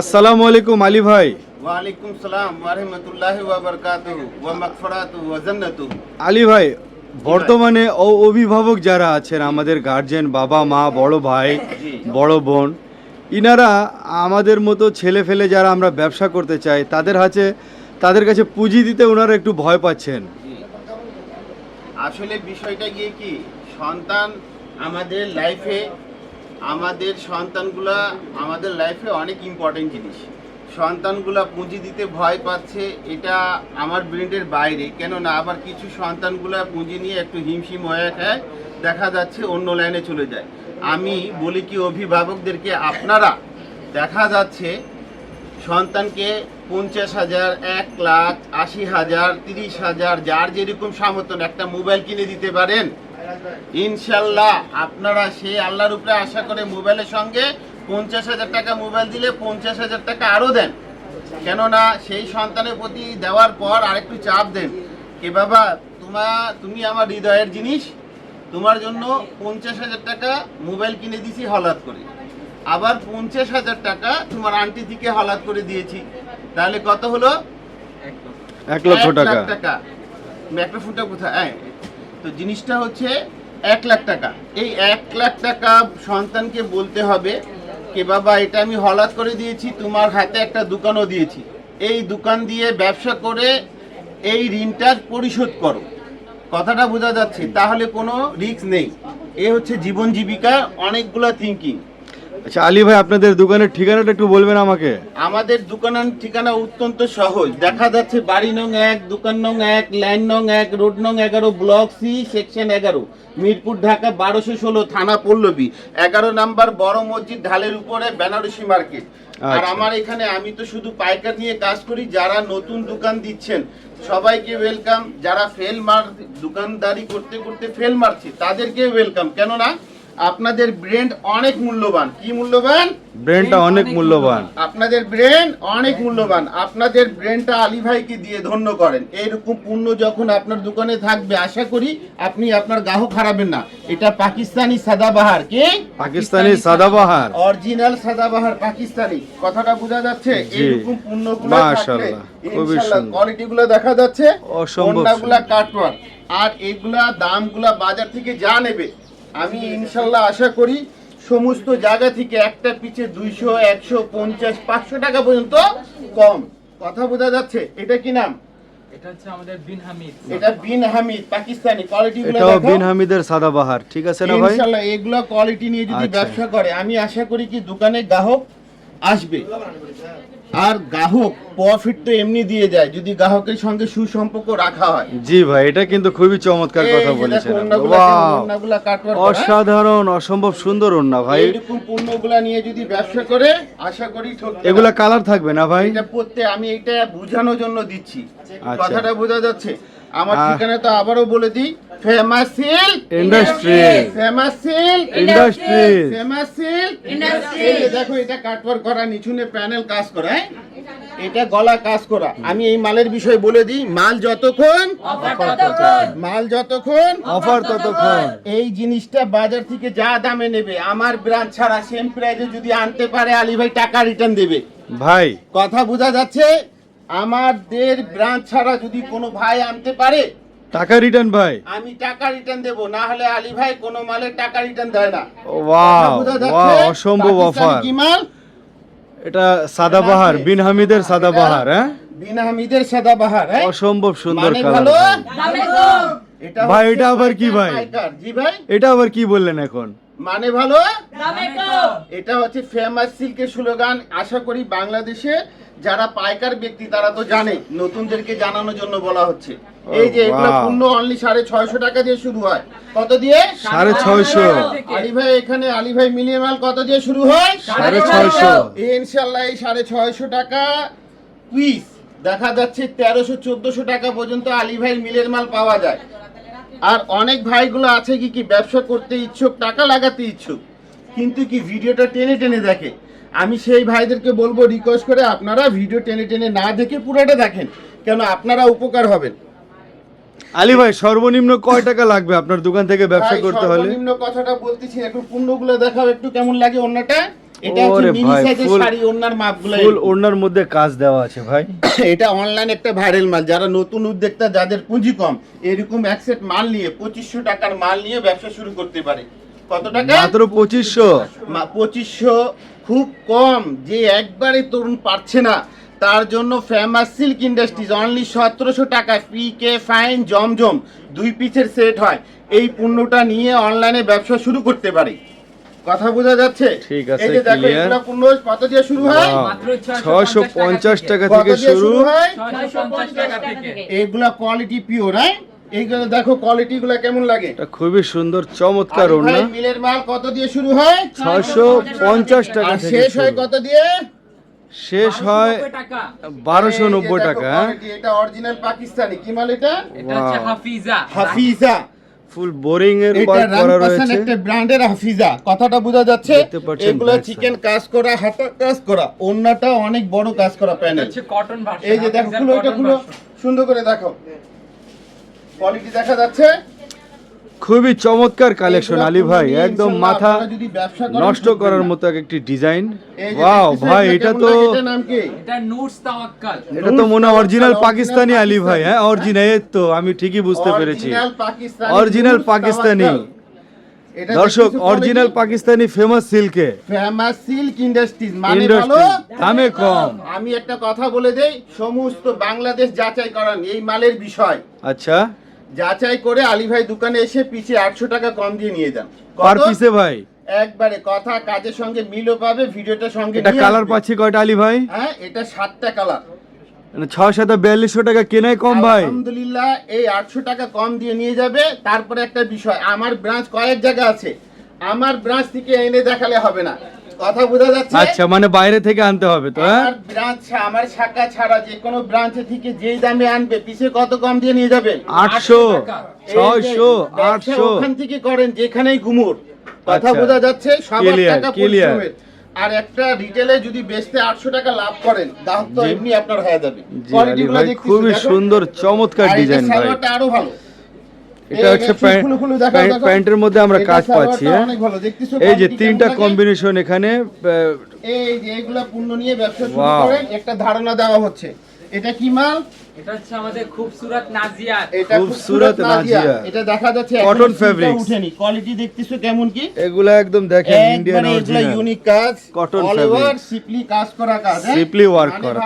আসসালামু আলাইকুম আলী ভাই। ওয়ালাইকুম সালাম ওয়ারহমতুল্লাহি ওয়া বারাকাতুহু ওয়া মাগফিরাতুহু ওয়া জান্নাতুহু। আলী ভাই বর্তমানে অভিভাবক যারা আছেন আমাদের গার্জেন বাবা মা বড় ভাই বড় বোন ইনারা আমাদের মতো ছেলে ফেলে যারা আমরা ব্যবসা করতে চাই তাদের হাতে তাদের কাছে পুঁজি দিতে ওনারা একটু ভয় পাচ্ছেন। আসলে বিষয়টা গিয়ে কি সন্তান আমাদের লাইফে আমাদের সন্তানগুলা আমাদের লাইফে অনেক ইম্পর্টেন্ট জিনিস। সন্তানগুলা পুঁজি দিতে ভয় পাচ্ছে, এটা আমার ব্রেন্ডের বাইরে। কেননা আবার কিছু সন্তানগুলা পুঁজি নিয়ে একটু হিমশিম হয়ে খায়, দেখা যাচ্ছে অন্য লাইনে চলে যায়। আমি বলি কি, অভিভাবকদেরকে, আপনারা, দেখা যাচ্ছে সন্তানকে পঞ্চাশ হাজার, এক লাখ, আশি হাজার, তিরিশ হাজার, যার যেরকম সামর্থ্য, একটা মোবাইল কিনে দিতে পারেন ইনশাল্লাহ আপনারা সেই আল্লাহর উপরে আশা করে মোবাইলের সঙ্গে পঞ্চাশ হাজার টাকা মোবাইল দিলে পঞ্চাশ হাজার টাকা আরও দেন। কেননা সেই সন্তানের প্রতি দেওয়ার পর আরেকটু চাপ দেন। কে বাবা তোমা তুমি আমার হৃদয়ের জিনিস। তোমার জন্য পঞ্চাশ হাজার টাকা মোবাইল কিনে দিছি হলাত করে। আবার পঞ্চাশ হাজার টাকা তোমার আন্টি থেকে হলাত করে দিয়েছি। তাহলে কত হলো? এক লক্ষ। টাকা। টাকা। মাইক্রোফোনটা কোথায়? হ্যাঁ তো জিনিসটা হচ্ছে এক লাখ টাকা। এই এক লাখ টাকা সন্তানকে বলতে হবে কে, বাবা, এটা আমি হলাত করে দিয়েছি, তোমার হাতে একটা দোকানও দিয়েছি। এই দোকান দিয়ে ব্যবসা করে এই ঋণটা পরিশোধ করো। কথাটা বোঝা যাচ্ছে, তাহলে কোনো রিস্ক নেই। এ হচ্ছে জীবন জীবিকা, অনেকগুলো থিঙ্কিং আচ্ছা আলী ভাই আপনাদের দোকানের ঠিকানাটা একটু বলবেন আমাকে। আমাদের দোকানের ঠিকানা অত্যন্ত সহজ। দেখা যাচ্ছে বাড়ি নং এক দোকান নং এক লাইন নং এক রোড নং এগারো ব্লক সি সেকশন এগারো মিরপুর ঢাকা বারোশো ষোলো থানা পল্লবী। এগারো নাম্বার বড় মসজিদ ঢালের উপরে বেনারসি মার্কেট। আর আচ্ছা। আমার এখানে আমি তো শুধু পাইকার নিয়ে কাজ করি যারা নতুন দোকান দিচ্ছেন সবাইকে ওয়েলকাম যারা ফেল মার দোকানদারি করতে করতে ফেল মারছে তাদেরকে ওয়েলকাম কেননা আপনাদের ব্রেন অনেক মূল্যবান। কি মূল্যবান? ব্রেনটা অনেক মূল্যবান। আপনাদের ব্রেন অনেক মূল্যবান। আপনাদের ব্রেনটা আলী ভাইকে দিয়ে ধন্য করেন। এইরকম পূর্ণ যখন আপনার দোকানে থাকবে আশা করি আপনি আপনার গ্রাহক হারাবেন না। এটা পাকিস্তানি সাদাবাহার। কে? পাকিস্তানি সাদাবাহার। অরিজিনাল সাদাবাহার পাকিস্তানি। কথাটা বোঝা যাচ্ছে। এইরকম পণ্যগুলো মাশাআল্লাহ, খুবই সুন্দর। কোয়ালিটি গুলো দেখা যাচ্ছে। অসম্ভব। কাটওয়ার আর এগুলা দামগুলা বাজার থেকে যা নেবে আমি ইনশাল্লাহ আশা করি সমস্ত জায়গা থেকে একটা পিছে দুইশো একশো পঞ্চাশ পাঁচশো টাকা পর্যন্ত কম। কথা বোঝা যাচ্ছে? এটা কি নাম? এটা হচ্ছে আমাদের বিন হামিদ। এটা বিন হামিদ পাকিস্তানি। কোয়ালিটি গুলো এটাও বিন হামিদের সাদাবাহার ঠিক আছে না ভাই? ইনশাল্লাহ এগুলো কোয়ালিটি নিয়ে যদি আচ্ছা। ব্যবসা করে আমি আশা করি কি দোকানে গ্রাহক আসবে। আর গ্রাহক প্রফিট তো এমনি দিয়ে যায় যদি গ্রাহকের সঙ্গে সুসম্পর্ক রাখা হয়। জি ভাই এটা কিন্তু খুবই চমৎকার কথা বলেছেন করা। অসাধারণ অসম্ভব সুন্দর ওন্না ভাই। এরকম পণ্যগুলা নিয়ে যদি ব্যবসা করে আশা করি এগুলা কালার থাকবে না ভাই? এটা পড়তে আমি এটা বোঝানোর জন্য দিচ্ছি। আচ্ছা। কথাটা বোঝা যাচ্ছে। আমার। ঠিকানা তো আবারও বলে দিই famous silk industry famous silk industry famous silk এই দেখো এটা কাটওয়ার করা নিচুনে প্যানেল কাজ করা হ্যাঁ? এটা গলা কাজ করা। আমি এই মালের বিষয়ে বলে দিই মাল যতক্ষণ মাল যতক্ষণ অফার ততক্ষণ। এই জিনিসটা বাজার থেকে যা দামে নেবে আমার ব্রাঞ্চ ছাড়া সেম প্রাইজে যদি আনতে পারে আলী ভাই টাকা রিটার্ন দেবে। ভাই। কথা বোঝা যাচ্ছে? আমাদের ব্রাঞ্চ ছাড়া যদি কোনো ভাই আনতে পারে টাকা রিটার্ন ভাই। আমি টাকা রিটার্ন দেব না হলে আলী ভাই কোনো মালের টাকা রিটার্ন দেয় না। ওয়াও? ওয়াও অসম্ভব অফার কি মাল? এটা সাদাবাহার বিন হামিদের সাদাবাহার হ্যাঁ? বিন হামিদের সাদা বাহার হ্যাঁ? অসম্ভব সুন্দর মানে কালার ভালো? ভাই। ভাই, এটা আবার কি ভাই? জি ভাই। এটা আবার কি বললেন এখন? মানে ভালো? এটা হচ্ছে ফেমাস সিল্কের স্লোগান। আশা করি বাংলাদেশে যারা পাইকার ব্যক্তি তারা তো জানে নতুনদেরকে জানানোর জন্য বলা হচ্ছে। এই যে এগুলো পূর্ণ অনলি সাড়ে ছয়শো টাকা দিয়ে শুরু হয়। কত দিয়ে? সাড়ে ছয়শো। আলী ভাই এখানে আলী ভাই মিলিয়ে মাল কত দিয়ে শুরু হয়? সাড়ে ছয়শো। ইনশাল্লাহ এই সাড়ে ছয়শো টাকা পিস দেখা যাচ্ছে তেরোশো চোদ্দশো টাকা পর্যন্ত আলী ভাইয়ের মিলের মাল পাওয়া যায়। আর অনেক ভাইগুলো আছে কি কি ব্যবসা করতে ইচ্ছুক টাকা লাগাতে ইচ্ছুক কিন্তু কি ভিডিওটা টেনে টেনে দেখে। আমি সেই ভাইদেরকে বলব রিকোয়েস্ট করে আপনারা ভিডিও টেনে টেনে না দেখে পুরোটা দেখেন কেন আপনারা উপকার হবেন। আলী ভাই সর্বনিম্ন কয় টাকা লাগবে আপনার দোকান থেকে ব্যবসা করতে হলে? সর্বনিম্ন কথাটা বলতেছি একটু দেখাও একটু কেমন লাগে অন্যটা এটা হচ্ছে মিনি সাইজের শাড়ি ওনার মাপগুলো ফুল ওড়নার মধ্যে কাজ দেওয়া আছে ভাই। এটা অনলাইন একটা ভাইরাল মাল যারা নতুন উদ্যোক্তা যাদের পুঁজি কম এরকম এক সেট মাল নিয়ে পঁচিশশো টাকার মাল নিয়ে ব্যবসা শুরু করতে পারে। কত টাকা? মাত্র পঁচিশশো? পঁচিশশো খুব কম যে একবারে তরুণ পারছে না। তার জন্য ফেমাস সিল্ক ইন্ডাস্ট্রিজ অনলি সতেরোশো টাকা পি কে ফাইন জমজম দুই পিসের সেট হয়। এই পণ্যটা নিয়ে অনলাইনে ব্যবসা শুরু করতে পারে। কথা বোঝা যাচ্ছে? ঠিক আছে, এই যে দেখো. এগুলা পণ্য কত দিয়ে শুরু হয়? মাত্র ছশো পঞ্চাশ টাকা থেকে শুরু? হয়? 650 টাকা থেকে। এইগুলা কোয়ালিটি পিওর হ্যাঁ? এইগুলো দেখো কোয়ালিটি গুলা কেমন লাগে? এটা খুবই সুন্দর চমৎকার ওড়না। মিলের মাল কত দিয়ে শুরু হয়? ছশো পঞ্চাশ টাকা থেকে শেষ হয় কত দিয়ে? শেষ হয় বারোশো নব্বই টাকা? এটা অরিজিনাল পাকিস্তানি। কি মাল এটা? এটা হচ্ছে Wow. Hafiza. Hafiza. Full boring এর পর করা রয়েছে। একটা ব্র্যান্ডের হাফিজা। কথাটা বোঝা যাচ্ছে এগুলো চিকেন কাজ করা হাতা কাজ করা অন্যটা অনেক বড় কাজ করা প্যানেল। হচ্ছে কটন ভার্সন এই যে দেখো খুলো এটা খুলো সুন্দর করে দেখো। কোয়ালিটি দেখা যাচ্ছে। খুবই চমৎকার কালেকশন আলী ভাই একদম মাথা নষ্ট করার মতো একটি ডিজাইন ওয়াও ভাই এটা তো এটা নুটস তাওয়াক্কাল এটা তো মনে অরিজিনাল পাকিস্তানি আলী ভাই হ্যাঁ অরিজিনাল তো আমি ঠিকই বুঝতে পেরেছি। অরিজিনাল পাকিস্তানি দর্শক অরিজিনাল পাকিস্তানি ফেমাস সিল্কে ফেমাস সিল্ক ইন্ডাস্ট্রিজ মানে ইন্ডাস্ট্রি ভালো? দামে কম। আমি একটা কথা বলে দেই সমস্ত বাংলাদেশ যাচাই করান এই মালের বিষয়। আচ্ছা। যাচাই করে আলী ভাই দোকানে এসে পিছে আটশো টাকা কম দিয়ে নিয়ে যান? পার পিসে ভাই? একবারে কথা কাজের সঙ্গে মিলও পাবে ভিডিওটা সঙ্গে এটা কালার। পাচ্ছি কয়টা আলী ভাই হ্যাঁ এটা সাতটা কালার। মানে ছয় সাত বিয়াল্লিশশো টাকা কেনাই কম ভাই। আলহামদুলিল্লাহ এই আটশো টাকা কম দিয়ে নিয়ে যাবে। তারপরে একটা বিষয় আমার ব্রাঞ্চ কয়েক জায়গা আছে। আমার ব্রাঞ্চ থেকে এনে দেখালে হবে না। কথা বোঝা যাচ্ছে? আচ্ছা মানে বাইরে থেকে আনতে হবে তো হ্যাঁ? আমার ব্রাঞ্চ আমার শাখা ছাড়া যে কোনো ব্রাঞ্চে থেকে যেই দামে আনবে পিছে কত কম দিয়ে নিয়ে যাবে? আটশো টাকা। ছয়শো এই যে ব্যবসা আটশো। ওখান থেকে করেন যেখানেই ঘুমুর। কথা আচ্ছা। বোঝা যাচ্ছে? সবার টাকা. পরিশ্রমের। আর একটা রিটেলে যদি বেচতে আটশো টাকা লাভ করেন গ্রাহক তো এমনি আপনার হয়ে যাবে। জি Quality আলী গুলো ভাই দেখতেছি, খুবই সুন্দর চমৎকার ডিজাইন ভাই। আরও ভালো। এটা হচ্ছে। প্যান্টের মধ্যে আমরা কাজ পাচ্ছি হ্যাঁ? এই যে তিনটা কম্বিনেশন এখানে এই যে এগুলা পূর্ণ নিয়ে ব্যবসা শুরু করেন একটা ধারণা দেওয়া হচ্ছে। এটা কি মাল? এটা হচ্ছে আমাদের খুবসুরত নাজিয়াত এটা খুবসুরত খুবসুরত নাজিয়া নাজিয়া। এটা দেখা যাচ্ছে Cotton এখন উঠেনি। কোয়ালিটি দেখতেছো কেমন কি? এগুলা একদম দেখেন ইন্ডিয়ান একবারে এগুলা ইউনিক কাজ। অল সিপলি কাজ করা কাজ হ্যাঁ? ওয়ার্ক মানে করা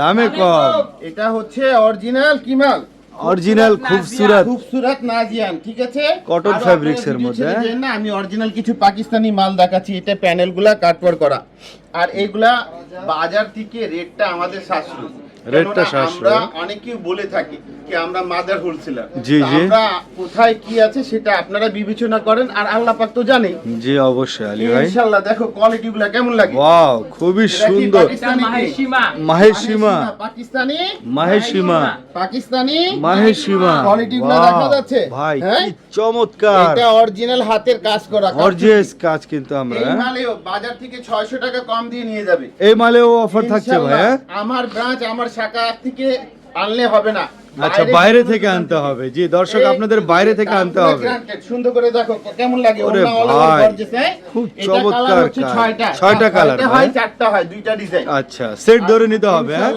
দামে কম। এটা হচ্ছে অরিজিনাল কি মাল? অরিজিনাল খুবসুরত খুবসুরত। নাজিয়ান ঠিক আছে? কটন ফ্যাব্রিক্স এর মধ্যে, হ্যাঁ? না আমি অরিজিনাল কিছু পাকিস্তানি মাল দেখাচ্ছি এটা প্যানেলগুলা কাটওয়ার করা। আর এইগুলা বাজার থেকে রেটটা আমাদের সাশ্রয়। রেটটা আমরা অনেকেই বলে থাকি কি আমরা মাদার হোলসেলার জি, জি। আমরা কোথায় কি আছে সেটা আপনারা বিবেচনা করেন আর আল্লাহ পাক তো জানে জি অবশ্যই আলী ভাই। ইনশাআল্লাহ দেখো কোয়ালিটি গুলা কেমন লাগে? ওয়াও খুবই সুন্দর। মাহেশিমা। মাহেশিমা। পাকিস্তানি? মাহেশিমা। পাকিস্তানি? মাহেশিমা। Quality গুলো Wow, দেখা যাচ্ছে? ভাই হ্যাঁ? কি চমৎকার। এটা অরিজিনাল হাতের কাজ করা গর্জিয়াস কাজ কিন্তু আমরা এই হ্যাঁ? মালেও বাজার থেকে 600 টাকা কম দিয়ে নিয়ে যাবে। এই মালেও অফার থাকছে ভাই হ্যাঁ? আমার ব্রাঞ্চ আমার শাখা থেকে আনলে হবে না। আচ্ছা বাইরে থেকে আনতে হবে। জি দর্শক আপনাদের বাইরে থেকে আনতে হবে। সুন্দর করে দেখো কেমন লাগে? ওরে ভাই, হ্যাঁ? খুব চমৎকার। ছয়টা। ছয়টা colour, হয় চারটা হয় দুইটা ডিজাইন আচ্ছা সেট ধরে নিতে হবে হ্যাঁ?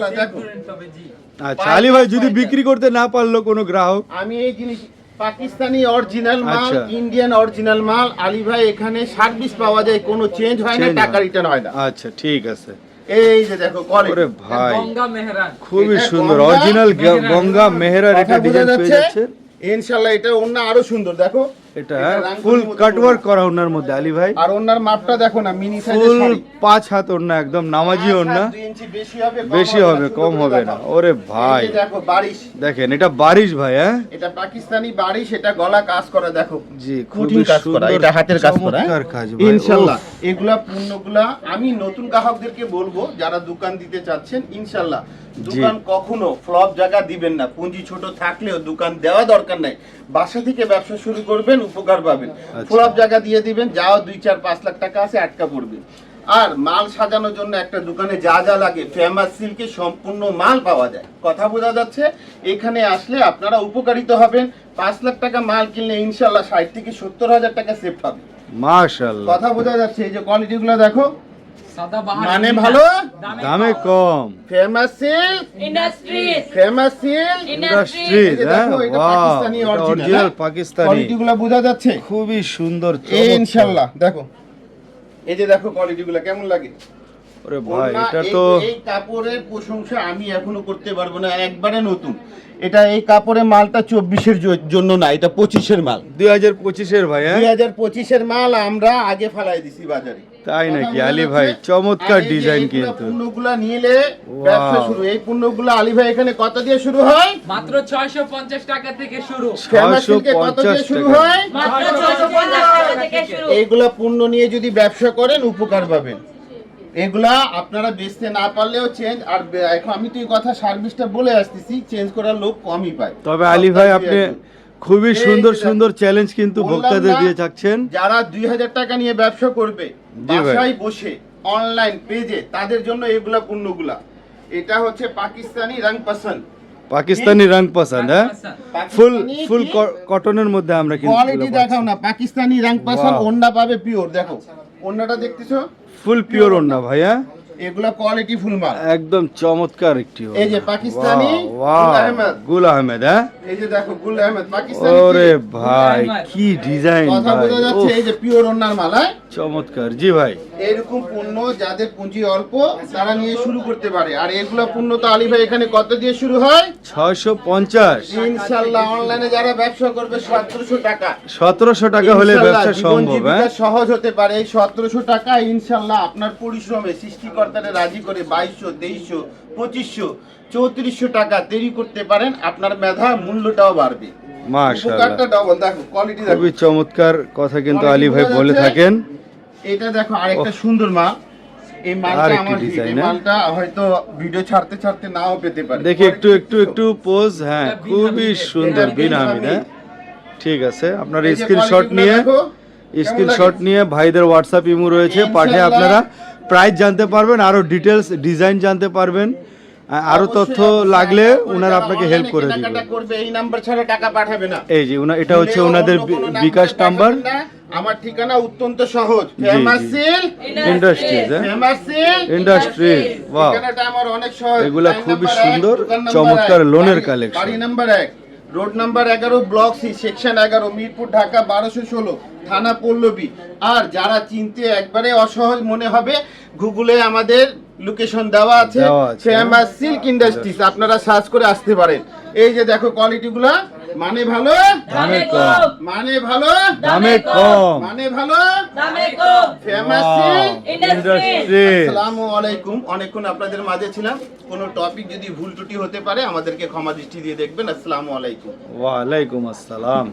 আচ্ছা আলী ভাই যদি বিক্রি করতে না পারল কোনো গ্রাহক? আমি এই জিনিস পাকিস্তানি অরিজিনাল মাল আচ্ছা। ইন্ডিয়ান অরিজিনাল মাল আলী ভাই এখানে সার্ভিস পাওয়া যায় কোনো চেঞ্জ হয় না টাকা রিটার্ন হয় না। আচ্ছা ঠিক আছে। এই যে দেখো কোয়ালিটি ভাই গঙ্গা মেহরান। খুবই সুন্দর অরিজিনাল গঙ্গা মেহরার এটা ডিজাইন পেয়ে যাচ্ছে? ইনশাআল্লাহ এটা অন্য আরও সুন্দর। দেখো এটা ফুল কাটওয়ার্ক করা ওনার মধ্যে আলী ভাই। আর ওনার মাপটা দেখো না মিনি ফুল পাঁচ হাত ওড়না একদম নামাজি ইঞ্চি বেশি হবে কম বেশি হবে কম হবে না। ওরে ভাই। দেখো বারিশ। দেখেন এটা বারিশ ভাই হ্যাঁ? এটা পাকিস্তানি বারিশ এটা গলা কাজ করা দেখো। জি খুবই সুন্দর এটা হাতের কাজ করা হ্যাঁ? কাজ ইনশাআল্লাহ এগুলা পণ্যগুলা আমি নতুন গ্রাহকদেরকে বলব যারা দোকান দিতে চাচ্ছেন ইনশাআল্লাহ দোকান কখনো ফ্লপ জায়গা দিবেন না। পুঁজি ছোট থাকলেও দোকান দেওয়া দরকার নাই। বাসা থেকে ব্যবসা শুরু করবেন উপকার পাবেন। আচ্ছা। ফ্লপ জায়গা দিয়ে দিবেন যাও দুই চার পাঁচ লাখ টাকা আছে আটকা পড়বে আর মাল সাজানোর জন্য একটা দোকানে যা যা লাগে ফেমাস সিল্কে সম্পূর্ণ মাল পাওয়া যায়। কথা বোঝা যাচ্ছে? এখানে আসলে আপনারা উপকারিত হবেন। পাঁচ লাখ টাকা মাল কিনলে ইনশাল্লাহ ষাট থেকে সত্তর হাজার টাকা সেফ পাবেন। মাশাআল্লাহ। কথা বোঝা যাচ্ছে? এই যে কোয়ালিটিগুলো দেখো। মানে ভালো? দামে কম। Famous? Industries. Famous? Silk industry এই যে দেখো, এটা বাহ পাকিস্তানি অরিজিনাল হ্যাঁ? পাকিস্তানি। কোয়ালিটি গুলো বোঝা যাচ্ছে? খুবই সুন্দর। ইনশাআল্লাহ দেখো। এই যে দেখো কোয়ালিটি গুলো কেমন লাগে? ওরে ভাই এটা তো এই কাপড়ের প্রশংসা আমি এখনও করতে পারব না একবারে নতুন। এটা এই কাপড়ের মালটা চব্বিশের জন্য না এটা পঁচিশের মাল। দুই হাজার পঁচিশের ভাই হ্যাঁ? দুই হাজার পঁচিশের মাল আমরা আগে ফেলাই দিছি বাজারে। তাই নাকি? আলী ভাই চমৎকার ডিজাইন কিন্তু। পণ্যগুলা নিলে ব্যবসা শুরু। এই পণ্যগুলো আলী ভাই এখানে কত দিয়ে শুরু হয়? মাত্র 650 টাকা থেকে শুরু। ফেমাস সিল্কে কত দিয়ে শুরু হয়? মাত্র 650 টাকা থেকে শুরু। এইগুলা পণ্য নিয়ে যদি ব্যবসা করেন উপকার পাবেন। এগুলা আপনারা বেচতে না পারলেও চেঞ্জ আর এখন আমি তো এই কথা সার্ভিসটা বলে আসতেছি চেঞ্জ করার লোক কমই পায়। তবে আলী ভাই আপনি। খুবই সুন্দর সুন্দর চ্যালেঞ্জ কিন্তু ভোক্তাদের দিয়ে যাচ্ছেন যারা দুই হাজার টাকা নিয়ে ব্যবসা করবে বাসায় বসে অনলাইন পেজে তাদের জন্য এগুলা পণ্যগুলা। এটা হচ্ছে পাকিস্তানি রং পছন্দ। পাকিস্তানি রং পছন্দ হ্যাঁ? ফুল ফুল? কটনের মধ্যে আমরা কিন্তু কোয়ালিটি দেখাও না পাকিস্তানি রং পছন্দ ওন্না পাবে পিওর দেখো। ওন্নাটা দেখতেছো? ফুল পিওর না ভাই হ্যাঁ এগুলা কোয়ালিটি ফুল মাল। একদম চমৎকার একটি এই যে পাকিস্তানি গুল আহমেদ। গুল আহমেদ হ্যাঁ? এই যে দেখো গুল আহমেদ পাকিস্তানি ওরে ভাই কি ডিজাইন কথা বোঝা যাচ্ছে এই যে পিওর ওন্নার মাল হ্যাঁ? চমৎকার জি ভাই। এরকম পণ্য যাদের পুঁজি অল্প তারা নিয়ে শুরু করতে পারে। আর এগুলো পণ্য তো আলী ভাই এখানে কত দিয়ে শুরু হয়? ছয়শো পঞ্চাশ। ইনশাল্লাহ অনলাইনে যারা ব্যবসা করবে সতেরোশো টাকা। সতেরোশো টাকা হলে ব্যবসা সম্ভব হ্যাঁ? সহজ হতে পারে। এই সতেরোশো টাকা ইনশাল্লাহ আপনার পরিশ্রমে সৃষ্টিকর্তারে রাজি করে বাইশশো তেইশশো পঁচিশশো চৌত্রিশশো টাকা দেরি করতে পারেন আপনার মেধা মূল্যটাও বাড়বে। খুবই চমৎকার কথা কিন্তু আলী ভাই বলে থাকেন। এটা দেখো আরেকটা সুন্দর মাল। এই মালটা আমার hit। design, এই হ্যাঁ? মালটা হয়তো ভিডিও ছাড়তে ছাড়তে নাও পেতে পারে। দেখি একটু একটু একটু পোজ হ্যাঁ খুবই সুন্দর হ্যাঁ। ঠিক আছে আপনার স্ক্রিনশট নিয়ে স্ক্রিনশট নিয়ে ভাইদের হোয়াটসঅ্যাপ ইমো রয়েছে পাঠিয়ে আপনারা। প্রাইস জানতে পারবেন আরও ডিটেলস ডিজাইন জানতে পারবেন আরও তথ্য লাগলে ওনারা আপনাকে হেল্প করে করবে এই নাম্বার ছাড়া টাকা পাঠাবে না। এই যে উনা- এটা হচ্ছে ওনাদের বিকাশ নাম্বার আমার ঠিকানা অত্যন্ত সহজ। জি, ফেমাস জি। ইন্ডাস্ট্রিজ ফেমাস সিল্ক ইন্ডাস্ট্রিজ বাহ ঠিকানাটা আমার অনেক সহজ। এগুলা খুবই সুন্দর, চমৎকার লোনের কালেকশন। বাড়ি নাম্বার এক। রোড নাম্বার এগারো ব্লক সি সেকশন এগারো মিরপুর ঢাকা বারোশো ষোলো থানা পল্লবী। আর যারা চিনতে একবারে অসহজ মনে হবে গুগলে আমাদের লোকেশন দেওয়া আছে ফেমাস সিল্ক ইন্ডাস্ট্রিজ আপনারা সার্চ করে আসতে পারেন। এই যে দেখো কোয়ালিটি গুলা মানে ভালো? দামে কম। মানে ভালো? দামে কম। মানে ভালো? দামে কম। ফেমাসি ইন্ডাস্ট্রি আসসালামু আলাইকুম অনেকক্ষণ আপনাদের মাঝে ছিলাম। কোনো টপিক যদি ভুল ত্রুটি হতে পারে আমাদেরকে ক্ষমা দৃষ্টি দিয়ে দেখবেন। আসসালামু আলাইকুম ওয়া আলাইকুম আসসালাম।